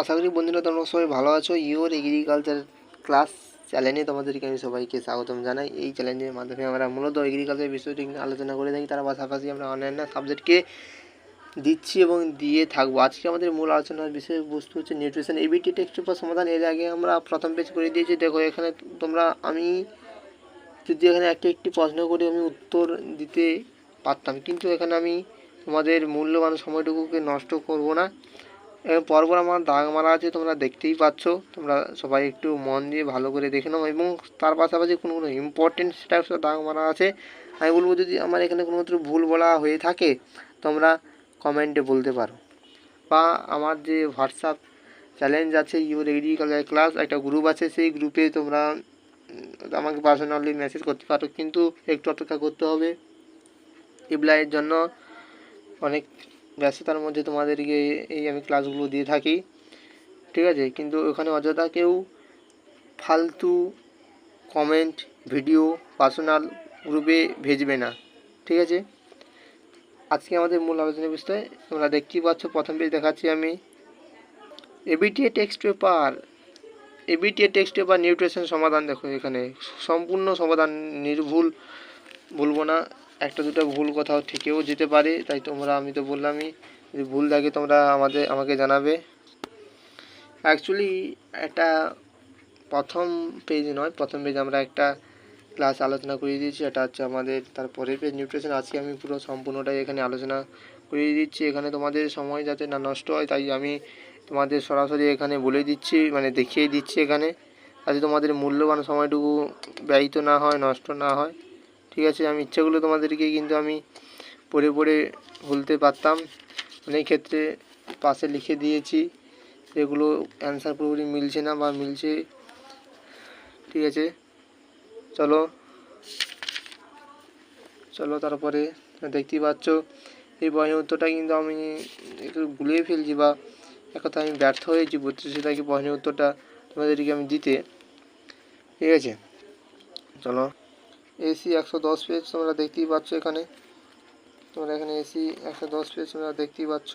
আশা করি বন্ধুরা তোমরা সবাই ভালো আছো। ইওর এগ্রিকালচার ক্লাস চ্যানেলে তোমাদেরকে আমি সবাইকে স্বাগতম জানাই। এই চ্যালেঞ্জের মাধ্যমে আমরা মূলত এগ্রিকালচার বিষয়টি নিয়ে আলোচনা করে থাকি। তার পাশাপাশি আমরা অন্যান্য সাবজেক্টকে দিচ্ছি এবং দিয়ে থাকব। আজকে আমাদের মূল আলোচনার বিষয়বস্তু হচ্ছে নিউট্রিশন এবিটি টেক্সট পেপার সমাধান, এর আগে আমরা প্রথম পেজ করে দিয়েছি। দেখো, এখানে তোমরা, আমি যদি এখানে একটি একটি প্রশ্ন করে, আমি উত্তর দিতে পারতাম। কিন্তু এখানে আমি তোমাদের মূল্যবান সময়টুকুকে নষ্ট করব না। এবং পরপর আমার দাগ মারা আছে, তোমরা দেখতেই পাচ্ছ। তোমরা সবাই একটু মন দিয়ে ভালো করে দেখে নাও এবং তার পাশাপাশি কোনো কোনো ইম্পর্টেন্ট স্টেপস দাগ মারা আছে। আমি বলব যদি আমার এখানে কোনো ভুল বলা হয়ে থাকে, তোমরা কমেন্টে বলতে পারো। বা আমার যে হোয়াটসঅ্যাপ চ্যালেঞ্জ আছে ইউর এগ্রিকালচার ক্লাস একটা গ্রুপ আছে, সেই গ্রুপে তোমরা আমাকে পার্সোনালি মেসেজ করতে পারো। কিন্তু একটু অপেক্ষা করতে হবে। রিপ্লাইয়ের জন্য অনেক ব্যস্ততার মধ্যে তোমাদেরকে এই আমি ক্লাসগুলো দিয়ে থাকি, ঠিক আছে? কিন্তু ওখানে অযথা কেউ ফালতু কমেন্ট ভিডিও পার্সোনাল গ্রুপে ভেজবে না, ঠিক আছে? আজকে আমাদের মূল আলোচনা বিষয়, তোমরা দেখতেই পাচ্ছ, প্রথম পেজ দেখাচ্ছি আমি। ABTA text paper ABTA text paper nutrition সমাধান দেখো এখানে। সম্পূর্ণ সমাধান নির্ভুল বলব না। একটা দুটো ভুল কোথাও থেকেও যেতে পারে, তাই তোমরা, আমি তো বললামই, যদি ভুল থাকে তোমরা আমাদের, আমাকে জানাবে। অ্যাকচুয়ালি একটা প্রথম পেজ নয়, প্রথম পেজ আমরা একটা ক্লাস আলোচনা করিয়ে দিয়েছি, এটা হচ্ছে আমাদের, তারপরের পেজ নিউট্রিশন আজকে আমি পুরো সম্পূর্ণটাই এখানে আলোচনা করিয়ে দিচ্ছি। এখানে তোমাদের সময় যাতে না নষ্ট হয়, তাই আমি তোমাদের সরাসরি এখানে বলে দিচ্ছি মানে দেখিয়ে দিচ্ছি এখানে, যাতে তোমাদের মূল্যবান সময়টুকু ব্যয়িত না হয়, নষ্ট না হয়। ঠিক আছে, আমি ইচ্ছেগুলো তোমাদেরকে কিন্তু আমি পড়ে পড়ে বলতে পারতাম। অনেক ক্ষেত্রে পাশে লিখে দিয়েছি এগুলো অ্যান্সার পুরোপুরি মিলছে না বা মিলছে। ঠিক আছে, চলো। চলো, তারপরে দেখতেই পাচ্ছ, এই প্রশ্নের উত্তরটা কিন্তু আমি একটু গুলিয়ে ফেলছি বা এক কথা আমি ব্যর্থ হয়েছি বত্রিশটাকে প্রশ্নের উত্তরটা তোমাদেরকে আমি দিতে। ঠিক আছে, চলো। এসি একশো দশ পেজ তোমরা দেখতেই পাচ্ছ এখানে। তোমরা এখানে এসি একশো দশ পেজ তোমরা দেখতেই পাচ্ছ।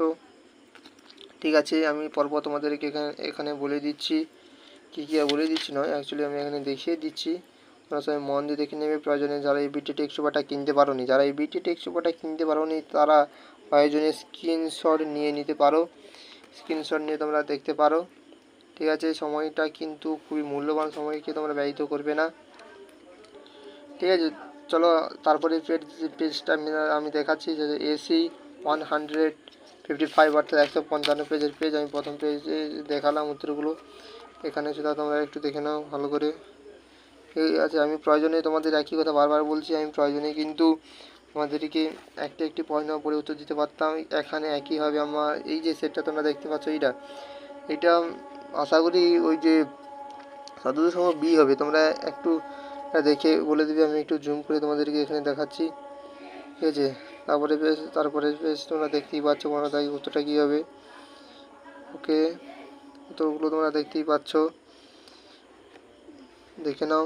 ঠিক আছে, আমি পরপর তোমাদেরকে এখানে এখানে বলে দিচ্ছি। কী কী বলে দিচ্ছি নয় অ্যাকচুয়ালি আমি এখানে দেখিয়ে দিচ্ছি। তোমরা সবাই মন দিয়ে দেখে নেবে, প্রয়োজনে যারা এই বিটি টেক্সট পেপারটা কিনতে পারো নি যারা এই বিটি টেক্সট পেপারটা কিনতে পারো নি তারা প্রয়োজনে স্ক্রিনশট নিয়ে নিতে পারো। স্ক্রিনশট নিয়ে তোমরা দেখতে পারো। ঠিক আছে, সময়টা কিন্তু খুবই মূল্যবান, সময়কে তোমরা ব্যয়িত করবে না। ঠিক আছে, চলো তারপরে পেজ পেজটা আমি দেখাচ্ছি যে AC one hundred fifty five অর্থাৎ একশো পঞ্চান্ন পেজের পেজ আমি প্রথম পেজে দেখালাম উত্তরগুলো। এখানে সেটা তোমরা একটু দেখে নাও ভালো করে। ঠিক আছে, আমি প্রয়োজনে তোমাদের একই কথা বারবার বলছি, আমি প্রয়োজনে কিন্তু তোমাদেরকে একটা একটি প্রশ্ন পরে উত্তর দিতে পারতাম। এখানে একই হবে আমার, এই যে সেটটা তোমরা দেখতে পাচ্ছ, এইটা, এটা আশা করি ওই যে সময় বি হবে। তোমরা একটু দেখে বলে দিবে, আমি একটু জুম করে তোমাদেরকে এখানে দেখাচ্ছি। ঠিক আছে? তারপরে বেশ তারপরে বেশ, তোমরা দেখতেই পাচ্ছ মনে তাই উত্তরটা কী হবে। ওকে? উত্তরগুলো তোমরা দেখতেই পাচ্ছ। দেখে নাও।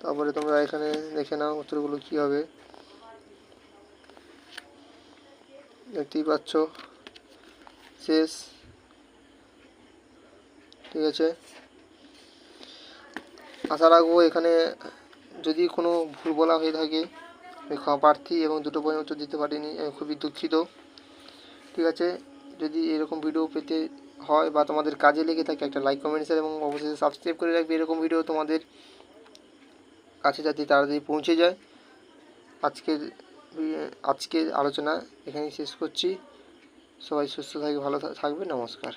তারপরে তোমরা এখানে দেখে নাও উত্তরগুলো কী হবে। দেখতেই পাচ্ছ? শেষ। ঠিক আছে? আশা রাখব এখানে যদি কোনো ভুল বলা হয়ে থাকে প্রার্থী এবং দুটো পয়েন্ট উত্তর দিতে পারিনি, আমি খুবই দুঃখিত। ঠিক আছে, যদি এরকম ভিডিও পেতে হয় বা তোমাদের কাজে লেগে থাকে, একটা লাইক কমেন্ট শেয়ার এবং অবশ্যই সাবস্ক্রাইব করে রাখবে এরকম ভিডিও তোমাদের কাছে যাতে তাড়াতাড়ি পৌঁছে যায়। আজকের আজকের আলোচনা এখানেই শেষ করছি। সবাই সুস্থ থাকবে ভালো থাকবে, নমস্কার।